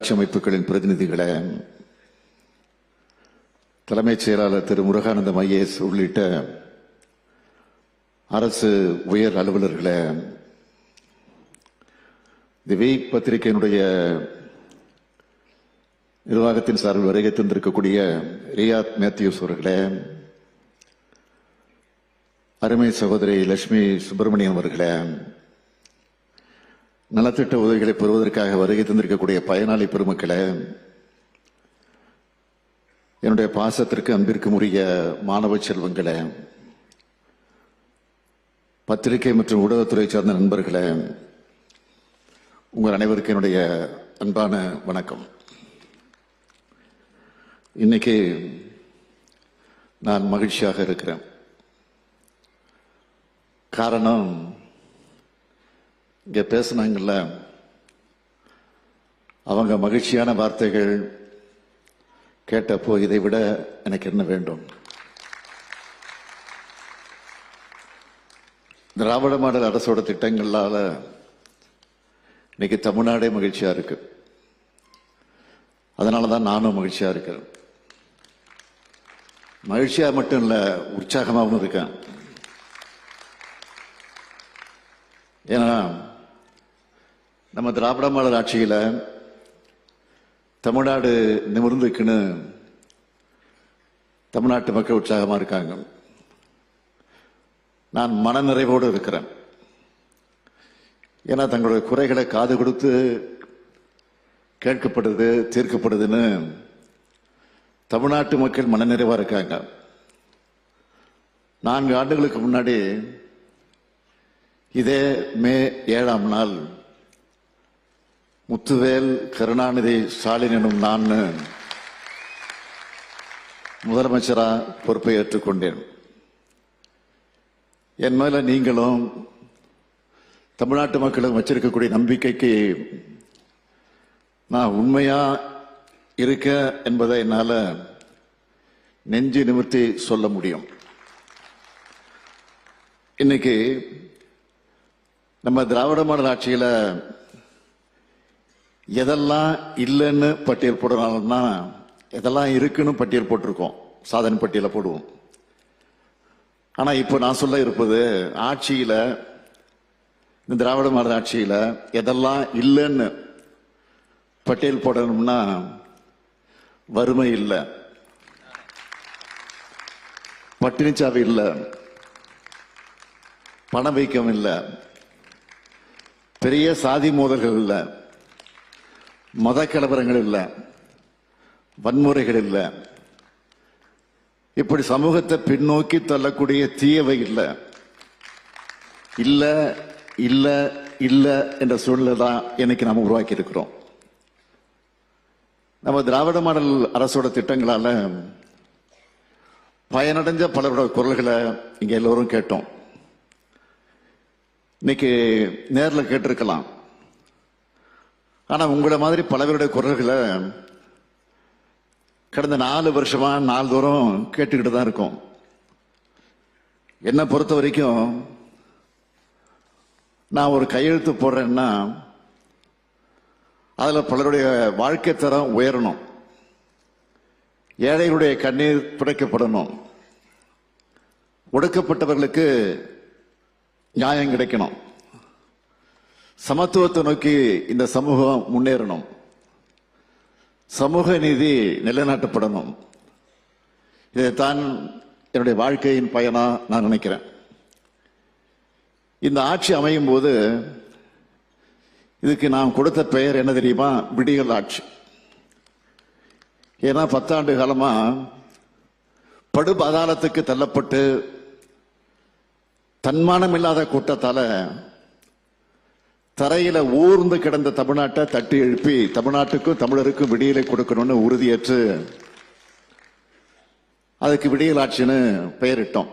உள்ளாட்சி அமைப்புகளின் பிரதிநிதிகளை தலைமைச் செயலாளர் திரு முருகானந்தம் ஐஏஎஸ் உள்ளிட்ட அரசு உயர் அலுவலர்களை திவி பத்திரிகையினுடைய நிர்வாகத்தின் சார்பில் வருகை தந்திருக்கக்கூடிய ரியாத் மேத்யூஸ் அவர்களே அருமை சகோதரி லட்சுமி சுப்பிரமணியம் அவர்களே நலத்திட்ட உதவிகளை பெறுவதற்காக வருகை தந்திருக்கக்கூடிய பயனாளி பெருமக்களே என்னுடைய பாசத்திற்கு அன்பிற்கும் உரிய மாணவ செல்வங்களே பத்திரிகை மற்றும் ஊடகத்துறை சார்ந்த நண்பர்களே உங்கள் அனைவருக்கும் என்னுடைய அன்பான வணக்கம். இன்னைக்கு நான் மகிழ்ச்சியாக இருக்கிறேன். காரணம் இங்கே பேசுனாங்கல்ல? அவங்க மகிழ்ச்சியான வார்த்தைகள் கேட்டப்போ இதை விட எனக்கு என்ன வேண்டும்? திராவிட மாடல் அரசோட திட்டங்களால் இன்னைக்கு தமிழ்நாடே மகிழ்ச்சியாக இருக்கு. அதனால தான் நானும் மகிழ்ச்சியாக இருக்கிறேன் மகிழ்ச்சியாக மட்டும் இல்லை உற்சாகமாகவும் இருக்கேன். ஏன்னா நம்ம திராவிட மாடல் ஆட்சியில் தமிழ்நாடு நிமிர்ந்துக்குன்னு தமிழ்நாட்டு மக்கள் உற்சாகமாக இருக்காங்க. நான் மனநிறைவோடு இருக்கிறேன். ஏன்னா தங்களுடைய குறைகளை காது கொடுத்து கேட்கப்படுது தீர்க்கப்படுதுன்னு தமிழ்நாட்டு மக்கள் மனநிறைவாக இருக்காங்க. நான்கு ஆண்டுகளுக்கு முன்னாடி இதே மே ஏழாம் நாள் முத்துவேல் கருணாநிதி ஸ்டாலின் எனும் நான் முதலமைச்சராக பொறுப்பை ஏற்றுக்கொண்டேன் என் மேல நீங்களும் தமிழ்நாட்டு மக்களும் வச்சிருக்கக்கூடிய நம்பிக்கைக்கு நான் உண்மையா இருக்க என்பதை என்னால் நெஞ்சு நிமிர்த்தி சொல்ல முடியும். இன்னைக்கு நம்ம திராவிட மாடல் ஆட்சியில் எதெல்லாம் இல்லைன்னு பட்டியல் போடுறதுனா எதெல்லாம் இருக்குன்னு பட்டியல் போட்டிருக்கோம். சாதனை பட்டியலை போடுவோம். ஆனால் இப்போ நான் சொல்ல இருப்பது ஆட்சியில் இந்த திராவிட மாடல் ஆட்சியில் எதெல்லாம் இல்லைன்னு பட்டியல் போடணும்னா வறுமை இல்லை. பட்டினிச்சாவி இல்லை. பணவீக்கம் இல்லை. பெரிய சாதி மோதல்கள் இல்லை. மத கலவரங்கள் இல்லை வன்முறைகள் இல்லை இப்படி சமூகத்தை பின்னோக்கி தள்ளக்கூடிய தீயவை இல்லை. இல்லை இல்லை இல்லை என்ற சூழ்நிலை தான் இன்னைக்கு நாம் உருவாக்கி இருக்கிறோம். நம்ம திராவிட மாடல் அரசோட திட்டங்களால பயனடைஞ்ச பலரோட குரல்களை இங்க எல்லோரும் கேட்டோம். இன்னைக்கு நேரில் கேட்டிருக்கலாம். ஆனால் உங்களை மாதிரி பலவருடைய குரல்களை கடந்த நாலு வருஷமா நாள்தோறும் கேட்டுக்கிட்டு தான் இருக்கோம். என்னை பொறுத்த வரைக்கும் நான் ஒரு கையெழுத்து போடுறேன்னா அதில் பலருடைய வாழ்க்கை தரம் உயரணும். ஏழைகளுடைய கண்ணீர் புடைக்கப்படணும். ஒடுக்கப்பட்டவர்களுக்கு நியாயம் கிடைக்கணும். சமத்துவத்தை நோக்கி இந்த சமூகம் முன்னேறணும். சமூக நீதி நிலைநாட்டப்படணும். இதைத்தான் என்னுடைய வாழ்க்கையின் பயனா நான் நினைக்கிறேன். இந்த ஆட்சி அமையும் போது இதுக்கு நாம் கொடுத்த பெயர் என்ன தெரியுமா? விடியல் ஆட்சி. ஏன்னா பத்தாண்டு காலமா படு பாதாளத்துக்கு தள்ளப்பட்டு தன்மானம் இல்லாத கூட்டத்தால தரையில ஊர்ந்து கிடந்த தமிழ்நாட்டை தட்டி எழுப்பி தமிழ்நாட்டுக்கும் தமிழருக்கும் விடியலை கொடுக்கணும்னு உறுதியேற்று அதுக்கு விடியல் ஆட்சின்னு பெயரிட்டோம்.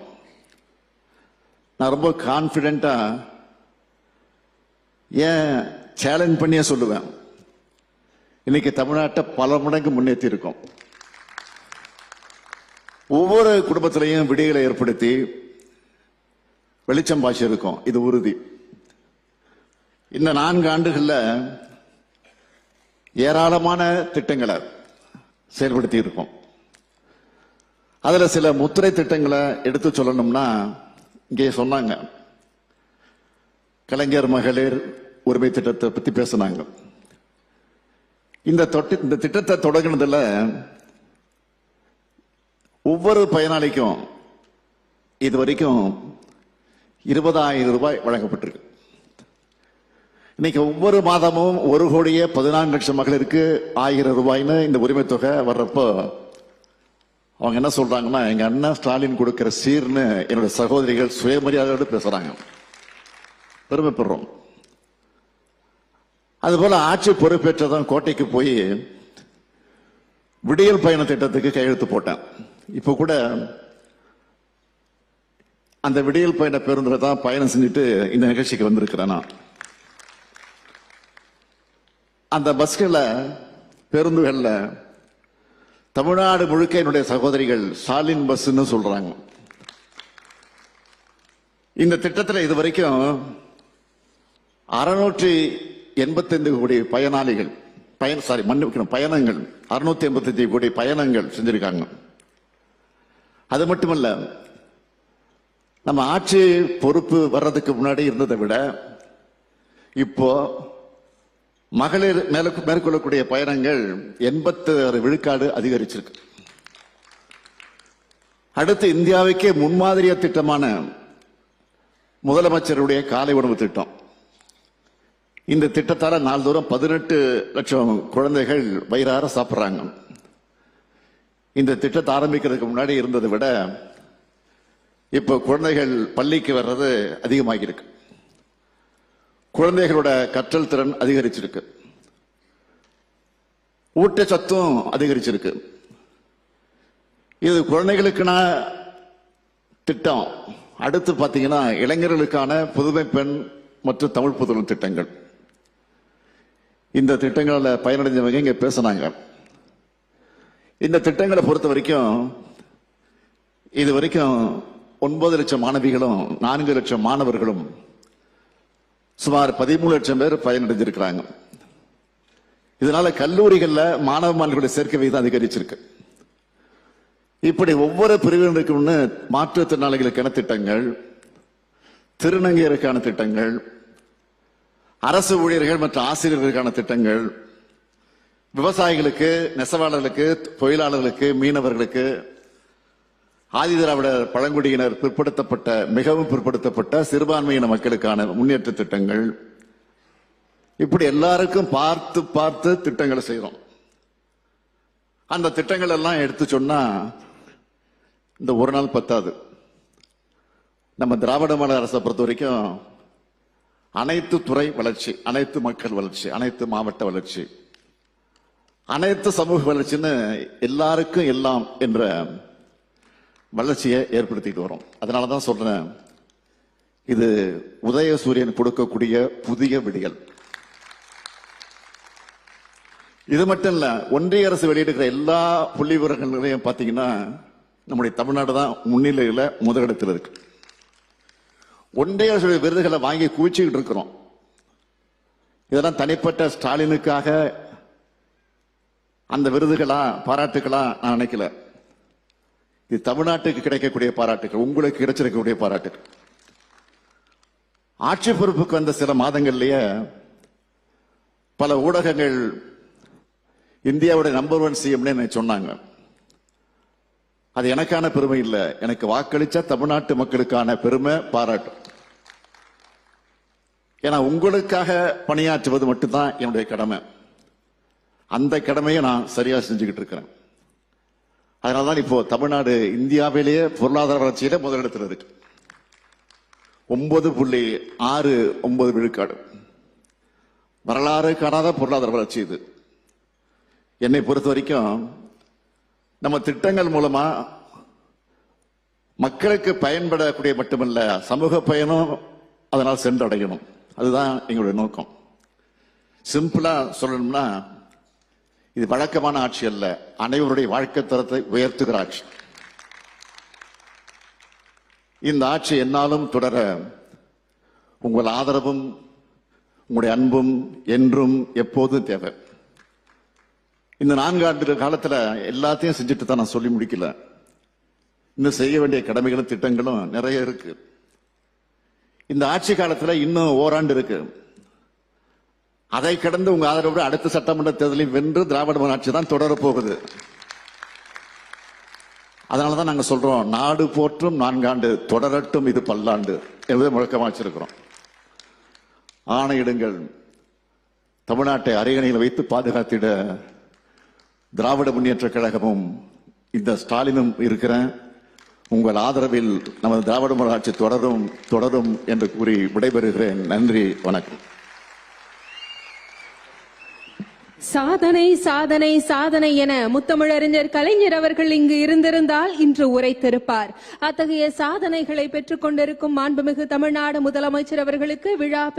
நான் ரொம்ப கான்பிடண்டா ஏன் சேலஞ்ச் பண்ணியே சொல்லுவேன். இன்னைக்கு தமிழ்நாட்டை பல மடங்கு முன்னேற்றி இருக்கோம் ஒவ்வொரு குடும்பத்திலையும் விடியலை ஏற்படுத்தி வெளிச்சம் பாய்ச்சி இருக்கும் இது உறுதி. இந்த நான்கு ஆண்டுகளில் ஏராளமான திட்டங்களை செயல்படுத்தி இருக்கோம் அதில் சில முத்திரை திட்டங்களை எடுத்து சொல்லணும்னா இங்கே சொன்னாங்க. கலைஞர் மகளிர் உரிமை திட்டத்தை பற்றி பேசினாங்க. இந்த தொட்டி இந்த திட்டத்தை தொடங்கினதில் ஒவ்வொரு பயனாளிக்கும் இது வரைக்கும் இருபதாயிரம் ரூபாய் வழங்கப்பட்டிருக்கு. இன்னைக்கு ஒவ்வொரு மாதமும் ஒரு கோடியே பதினான்கு லட்சம் மகளிருக்கு ஆயிரம் ரூபாய்னு இந்த உரிமை தொகை வர்றப்போ அவங்க என்ன சொல்றாங்கன்னா எங்க அண்ணன் ஸ்டாலின் கொடுக்கிற சீர்னு என்னோட சகோதரிகள் சுயமரியாதையோடு பேசுறாங்க. பெருமைப்படுறோம். அதுபோல ஆட்சி பொறுப்பேற்றதும் கோட்டைக்கு போய் விடியல் பயண திட்டத்துக்கு கையெழுத்து போட்டேன். இப்போ கூட அந்த விடியல் பயண பேருந்தில் தான் பயணம் செஞ்சுட்டு இந்த நிகழ்ச்சிக்கு வந்திருக்கிறேன் நான். அந்த பஸ்களில் பேருந்துகளில் தமிழ்நாடு முழுக்க என்னுடைய சகோதரிகள் ஸ்டாலின் பஸ்ன்னு சொல்றாங்க. இந்த திட்டத்தில் இது வரைக்கும் அறுநூற்றி எண்பத்தைந்து கோடி பயனாளிகள் பயன் சாரி மன்னிக்கணும் பயணங்கள் அறுநூத்தி எண்பத்தஞ்சு கோடி பயணங்கள் செஞ்சிருக்காங்க. அது மட்டுமல்ல நம்ம ஆட்சி பொறுப்பு வர்றதுக்கு முன்னாடி இருந்ததை விட இப்போ மகளிர் மேற்கொள்ளக்கூடிய பயணங்கள் எண்பத்தி ஆறு விழுக்காடு அதிகரிச்சிருக்கு. அடுத்து இந்தியாவுக்கே முன்மாதிரிய திட்டமான முதலமைச்சருடைய காலை உணவு திட்டம். இந்த திட்டத்தால நாள்தோறும் பதினெட்டு லட்சம் குழந்தைகள் வயிறார சாப்பிட்றாங்க. இந்த திட்டத்தை ஆரம்பிக்கிறதுக்கு முன்னாடி இருந்ததை விட இப்போ குழந்தைகள் பள்ளிக்கு வர்றது அதிகமாகியிருக்கு. குழந்தைகளோட கற்றல் திறன் அதிகரிச்சிருக்கு. ஊட்டச்சத்தும் அதிகரிச்சிருக்கு. இது குழந்தைகளுக்குனா திட்டம். அடுத்து பார்த்தீங்கன்னா இளைஞர்களுக்கான புதுமை பெண் மற்றும் தமிழ் புதுமை திட்டங்கள். இந்த திட்டங்களில் பயனடைஞ்சவங்க இங்கே பேசினாங்க. இந்த திட்டங்களை பொறுத்த வரைக்கும் இது வரைக்கும் ஒன்பது லட்சம் மாணவிகளும் நான்கு லட்சம் மாணவர்களும் சுமார் பதிமூணு லட்சம் பேர் பயனடைஞ்சிருக்கிறாங்க. இதனால கல்லூரிகளில் மாணவ மாணவர்களுடைய சேர்க்கை விகிதம் அதிகரிச்சிருக்கு. இப்படி ஒவ்வொரு பிரிவினருக்கும்னு மாற்றுத்திறனாளிகளுக்கான திட்டங்கள் திருநங்கையருக்கான திட்டங்கள் அரசு ஊழியர்கள் மற்றும் ஆசிரியர்களுக்கான திட்டங்கள் விவசாயிகளுக்கு நெசவாளர்களுக்கு தொழிலாளர்களுக்கு மீனவர்களுக்கு ஆதிதிராவிடர் பழங்குடியினர் பிற்படுத்தப்பட்ட மிகவும் பிற்படுத்தப்பட்ட சிறுபான்மையின மக்களுக்கான முன்னேற்ற திட்டங்கள். இப்படி எல்லாருக்கும் பார்த்து பார்த்து திட்டங்களை செய்கிறோம் அந்த திட்டங்கள் எல்லாம் எடுத்து சொன்னா இந்த ஒரு நாள் பத்தாது. நம்ம திராவிட மாடல் அரசை பொறுத்த வரைக்கும் அனைத்து துறை வளர்ச்சி அனைத்து மக்கள் வளர்ச்சி அனைத்து மாவட்ட வளர்ச்சி அனைத்து சமூக வளர்ச்சின்னு எல்லாருக்கும் எல்லாம் என்ற வளர்ச்சியை ஏற்படுத்திட்டு வரோம். அதனால தான் சொல்றேன் இது உதயசூரியன் கொடுக்கக்கூடிய புதிய விடியல். இது மட்டும் இல்ல ஒன்றிய அரசு வெளியிடுகிற எல்லா புள்ளி விவரங்களையும் பாத்தீங்கன்னா நம்முடைய தமிழ்நாடு தான் முன்னிலையில முதலிடத்தில் இருக்கு. ஒன்றிய அரசு விருதுகளை வாங்கி குவிச்சுக்கிட்டு இருக்கிறோம். இதெல்லாம் தனிப்பட்ட ஸ்டாலினுக்காக அந்த விருதுகளா பாராட்டுகளா நான் நினைக்கல. இது தமிழ்நாட்டுக்கு கிடைக்கக்கூடிய பாராட்டுகள் உங்களுக்கு கிடைச்சிருக்கக்கூடிய பாராட்டுகள் ஆட்சி பொறுப்புக்கு வந்த சில மாதங்கள்லயே பல ஊடகங்கள் இந்தியாவுடைய நம்பர் ஒன் சிஎம்னு சொன்னாங்க. அது எனக்கான பெருமை இல்லை. எனக்கு வாக்களிச்ச தமிழ்நாட்டு மக்களுக்கான பெருமை பாராட்டு. ஏன்னா உங்களுக்காக பணியாற்றுவது மட்டும்தான் என்னுடைய கடமை. அந்த கடமையை நான் சரியா செஞ்சுக்கிட்டு இருக்கிறேன். அதனாலதான் இப்போ தமிழ்நாடு இந்தியாவிலேயே பொருளாதார வளர்ச்சியில முதலிடத்தில் இருக்கு ஒன்பது புள்ளி ஆறு ஒன்பது விழுக்காடு. வரலாறு காணாத பொருளாதார வளர்ச்சி இது. என்னை பொறுத்த வரைக்கும் நம்ம திட்டங்கள் மூலமா மக்களுக்கு பயன்படக்கூடிய மட்டுமல்ல சமூக பயனும் அதனால் சென்றடையணும். அதுதான் எங்களுடைய நோக்கம். சிம்பிளா சொல்லணும்னா இது வழக்கமான ஆட்சி அல்ல. அனைவருடைய வாழ்க்கை தரத்தை உயர்த்துகிற ஆட்சி. இந்த ஆட்சி என்னாலும் தொடர உங்கள் ஆதரவும் உங்களுடைய அன்பும் என்றும் எப்போதும் தேவை. இந்த நான்காண்டு காலத்தில் எல்லாத்தையும் செஞ்சுட்டு தான் நான் சொல்லி முடிக்கல. இன்னும் செய்ய வேண்டிய கடமைகளும் திட்டங்களும் நிறைய இருக்கு. இந்த ஆட்சி காலத்தில் இன்னும் ஓராண்டு இருக்கு. அதை கடந்து உங்க ஆதரவோடு அடுத்த சட்டமன்ற தேர்தலில் வென்று திராவிட மாடல் தான் தொடரப்போகுது. அதனாலதான் நாங்க சொல்றோம் நாடு போற்றும் நான்காண்டு தொடரட்டும் இது பல்லாண்டு என்பதை முழக்கமா வச்சிருக்கிறோம். ஆணையிடுங்கள் தமிழ்நாட்டை அரியணையில் வைத்து பாதுகாத்திட திராவிட முன்னேற்ற கழகமும் இந்த ஸ்டாலினும் இருக்கிறேன். உங்கள் ஆதரவில் நமது திராவிட மாடல் தொடரும் தொடரும் என்று கூறி விடைபெறுகிறேன். நன்றி வணக்கம். சாதனை சாதனை சாதனை என முத்தமிழறிஞர் கலைஞர் அவர்கள் இங்கு இருந்திருந்தால் இன்று உரைத்திருப்பார். அத்தகைய சாதனைகளை பெற்றுக் கொண்டிருக்கும் மாண்புமிகு தமிழ்நாடு முதலமைச்சர் அவர்களுக்கு விழா